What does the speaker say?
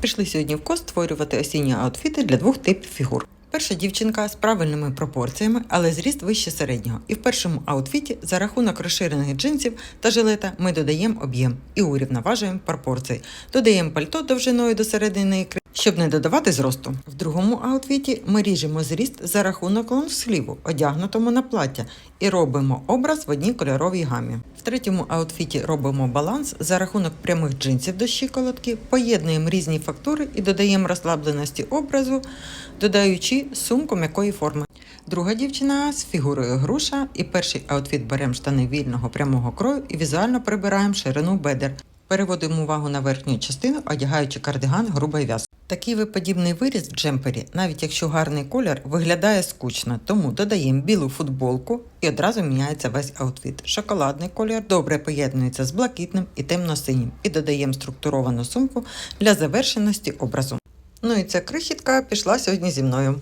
Пішли сьогодні в кост створювати осінні аутфіти для двох типів фігур. Перша дівчинка з правильними пропорціями, але зріст вище середнього. І в першому аутфіті за рахунок розширених джинсів та жилета ми додаємо об'єм і урівноважуємо пропорції. Додаємо пальто довжиною до середини щоб не додавати зросту. В другому аутфіті ми ріжемо зріст за рахунок лонгсліву, одягнутому на плаття, і робимо образ в одній кольоровій гамі. В третьому аутфіті робимо баланс за рахунок прямих джинсів до щиколотки, поєднуємо різні фактури і додаємо розслабленості образу, додаючи сумку м'якої форми. Друга дівчина з фігурою груша, і перший аутфіт беремо штани вільного прямого крою і візуально прибираємо ширину бедер. Переводимо увагу на верхню частину, одягаючи кардиган грубої в'язки. Такий виподібний виріз в джемпері, навіть якщо гарний колір, виглядає скучно, тому додаємо білу футболку і одразу міняється весь аутфіт. Шоколадний колір добре поєднується з блакитним і темно-синім, і додаємо структуровану сумку для завершеності образу. Ну і ця крихітка пішла сьогодні зі мною.